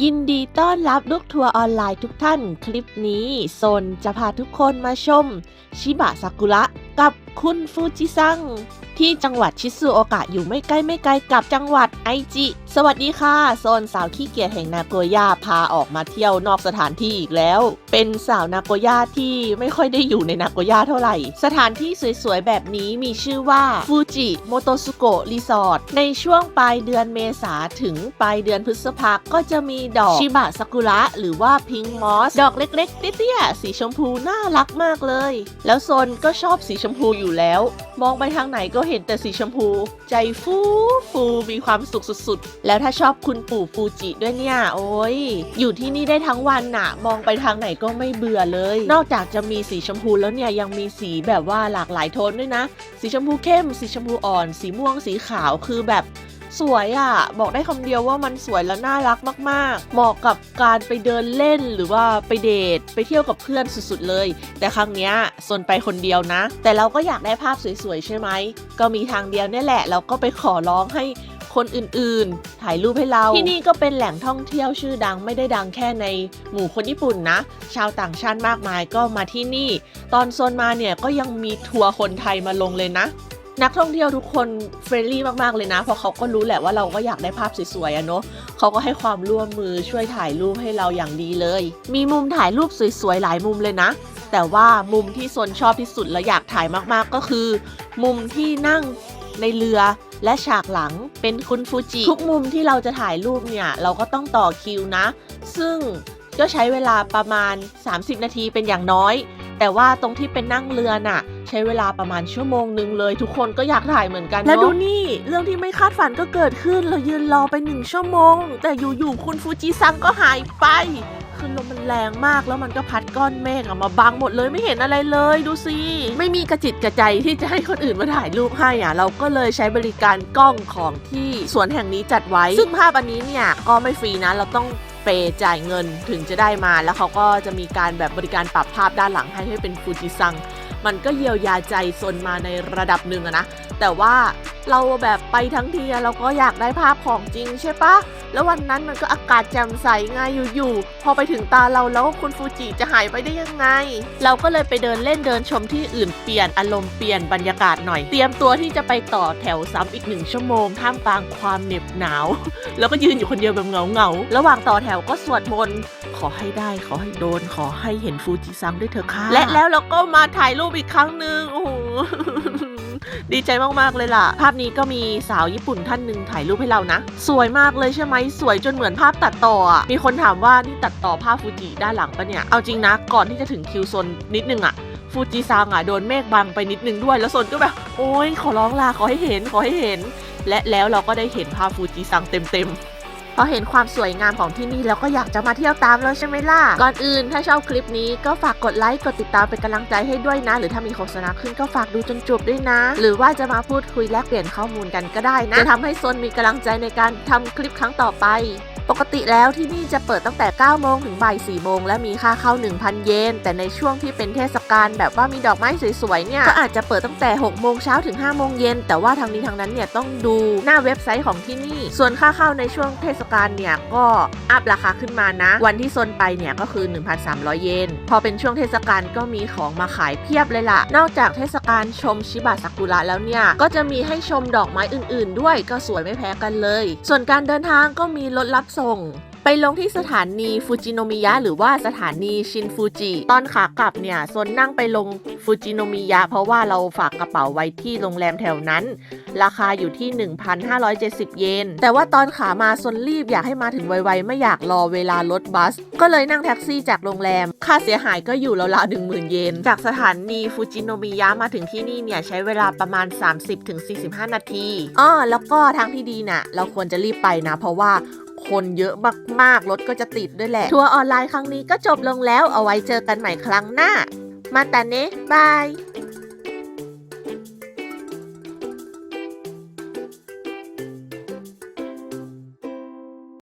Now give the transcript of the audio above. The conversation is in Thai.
ยินดีต้อนรับลูกทัวร์ออนไลน์ทุกท่าน คลิปนี้โซนจะพาทุกคนมาชม ชิบะซากุระกับคุณฟูจิซัง ที่จังหวัดชิซูโอกะอยู่ไม่ใกล้ไม่ไกลกับจังหวัดไอจิ สวัสดีค่ะ โซนสาวขี้เกียจแห่งนาโกย่าพาออกมาเที่ยวนอกสถานที่อีกแล้ว เป็นสาวนาโกย่าที่ไม่ค่อยได้อยู่ในนาโกย่าเท่าไหร่ สถานที่สวยๆ แบบนี้มีชื่อว่าฟูจิโมโตสุโกะรีสอร์ทในช่วงปลายเดือนเมษาถึงปลายเดือนพฤษภาก็จะมีดอกชิบะซากุระหรือว่าพิงมอสดอกเล็กๆเตี้ยๆสีชมพูน่ารักมากเลย แล้วโซนก็ชอบสีชมพูอยู่แล้ว มองไปทางไหนก็เห็นแต่สีชมพู ใจฟูฟูมีความสุขสุดๆ แล้วถ้าชอบคุณปู่ฟูจิด้วยเนี่ย โอ้ย อยู่ที่นี่ได้ทั้งวันน่ะ มองไปทางไหนก็ไม่เบื่อเลย นอกจากจะมีสีชมพูแล้วเนี่ยยังมีสีแบบว่าหลากหลายโทนด้วยนะ สีชมพูเข้ม สีชมพูอ่อน สีม่วงสีขาวคือแบบ สวยอะ่ะ บอกได้คำเดียวว่ามันสวยและน่ารักมาก ๆ เหมาะกับการไปเดินเล่นหรือว่าไปเดทไปเที่ยวกับเพื่อนสุดๆเลย แต่ครั้งเนี้ยซนไปคนเดียวนะ แต่เราก็อยากได้ภาพสวยๆใช่ไหมก็มีทางเดียวเนี่ยแหละ เราก็ไปขอร้องให้คนอื่นๆ ถ่ายรูปให้เรา ที่นี่ก็เป็นแหล่งท่องเที่ยวชื่อดังไม่ได้ดังแค่ในหมู่คนญี่ปุ่นนะ ชาวต่างชาติมากมายก็มาที่นี่ ตอนโซนมาเนี่ยก็ยังมีทัวร์คนไทยมาลงเลยนะ นักท่องเที่ยวทุกคนเฟรนลี่มากๆเลยนะ เพราะเขาก็รู้แหละว่าเราก็อยากได้ภาพสวยๆอะเนาะเขาก็ให้ความร่วมมือช่วยถ่ายรูปให้เราอย่างดีเลย มีมุมถ่ายรูปสวยๆหลายมุมเลยนะ แต่ว่ามุมที่โซนชอบที่สุดและอยากถ่ายมากๆก็คือ มุมที่นั่งในเรือและฉากหลังเป็นคุณฟูจิ ทุกมุมที่เราจะถ่ายรูปเนี่ย เราก็ต้องต่อคิวนะ ซึ่งก็ใช้เวลาประมาณ 30 นาทีเป็นอย่างน้อย แต่ว่าตรงที่เป็นนั่งเรือน่ะ ใช้เวลาประมาณชั่วโมงหนึ่งเลย ทุกคนก็อยากถ่ายเหมือนกันแล้วดูนี่ เรื่องที่ไม่คาดฝันก็เกิดขึ้นเรายืนรอไปหนึ่งชั่วโมง แต่อยู่ๆคุณฟูจิซังก็หายไปคือลมมันแรงมากแล้วมันก็พัดก้อนเมฆออกมาบังหมดเลยไม่เห็นอะไรเลยดูสิ ไม่มีกระจิตกระใจที่จะให้คนอื่นมาถ่ายรูปให้อะเราก็เลยใช้บริการกล้องของที่สวนแห่งนี้จัดไว้ ซึ่งภาพอันนี้เนี่ยก็ไม่ฟรีนะเราต้องเปย์จ่ายเงินถึงจะได้มาแล้วเขาก็จะมีการแบบบริการปรับภาพด้านหลังให้ให้เป็นฟูจิซัง มันก็เยียวยาใจซนมาในระดับหนึ่งอะนะแต่ว่าเราแบบไปทั้งทีเราก็อยากได้ภาพของจริงใช่ปะแล้ววันนั้นมันก็อากาศแจ่มใสไงอยู่ๆพอไปถึงตาเราแล้วคุณฟูจิจะหายไปได้ยังไง เราก็เลยไปเดินเล่นเดินชมที่อื่นเปลี่ยนอารมณ์เปลี่ยนบรรยากาศหน่อย เตรียมตัวที่จะไปต่อแถวซ้ำอีกหนึ่งชั่วโมงท่ามกลางความเหน็บหนาว แล้วก็ยืนอยู่คนเดียวแบบเหงาๆระหว่างต่อแถวก็สวดมนต์ขอให้ได้ขอให้โดนขอให้เห็นฟูจิซังด้วยเถอะค่ะและแล้วเราก็มาถ่ายรูปอีกครั้งหนึ่งโอ้โห ดีใจมากๆเลยล่ะ ภาพนี้ก็มีสาวญี่ปุ่นท่านหนึ่งถ่ายรูปให้เรานะ สวยมากเลยใช่ไหมสวยจนเหมือนภาพตัดต่ออะมีคนถามว่านี่ตัดต่อภาพฟูจิด้านหลังปะเนี่ย เอาจริงนะ ก่อนที่จะถึงคิวโซนนิดนึงอะฟูจิซังอะโดนเมฆบังไปนิดนึงด้วย แล้วโซนก็แบบ โอ๊ยขอร้องล่ะขอให้เห็นขอให้เห็น และแล้วเราก็ได้เห็นภาพฟูจิซังเต็มๆ พอเห็นความสวยงามของที่นี่แล้วก็อยากจะมาเที่ยวตามแล้วใช่ไหมล่ะ ก่อนอื่นถ้าชอบคลิปนี้ก็ฝากกดไลค์กดติดตามเป็นกำลังใจให้ด้วยนะ หรือถ้ามีโฆษณาขึ้นก็ฝากดูจนจบด้วยนะ หรือว่าจะมาพูดคุยแลกเปลี่ยนข้อมูลกันก็ได้นะ จะทำให้โซนมีกำลังใจในการทำคลิปครั้งต่อไป ปกติแล้วที่นี่จะเปิดตั้งแต่ 9 โมงถึงบ่าย 4 โมง และมีค่าเข้า 1,000 เยน แต่ในช่วงที่เป็นเทศกาลแบบว่ามีดอกไม้สวยๆ เนี่ย ก็อาจจะเปิดตั้งแต่ 6 โมงเช้าถึง 5 โมงเย็น แต่ว่าทางนี้ทางนั้นเนี่ยต้องดูหน้าเว็บไซต์ของที่นี่ ส่วนค่าเข้าในช่วงเทศกาลเนี่ยก็อัพราคาขึ้นมานะ วันที่โซนไปเนี่ยก็คือ 1,300 เยน พอเป็นช่วงเทศกาลก็มีของมาขายเพียบเลยล่ะ นอกจากเทศกาลชมชิบะซากุระแล้วเนี่ย ก็จะมีให้ชมดอกไม้อื่น ๆ ด้วย ก็สวยไม่แพ้กันเลย ส่วนการเดินทางก็มีรถรับส่ง ไปลงที่สถานีฟูจิโนมิยะหรือว่าสถานีชินฟูจิ ตอนขากลับเนี่ยโซนนั่งไปลงฟูจิโนมิยะเพราะว่าเราฝากกระเป๋าไว้ที่โรงแรมแถวนั้น ราคาอยู่ที่ 1,570 เยน แต่ว่าตอนขามาโซนรีบอยากให้มาถึงไวๆ ไม่อยากรอเวลารถบัส ก็เลยนั่งแท็กซี่จากโรงแรม ค่าเสียหายก็อยู่ราวๆ10,000 เยน จากสถานีฟูจิโนมิยะมาถึงที่นี่เนี่ยใช้เวลาประมาณ 30-45 นาที อ้อแล้วก็ทางที่ดีน่ะ เราควรจะรีบไปนะ เพราะว่า คนเยอะมากๆ รถก็จะติดด้วยแหละ ทัวร์ออนไลน์ครั้งนี้ก็จบลงแล้วเอาไว้เจอกันใหม่ครั้งหน้า มาแต่เนะบาย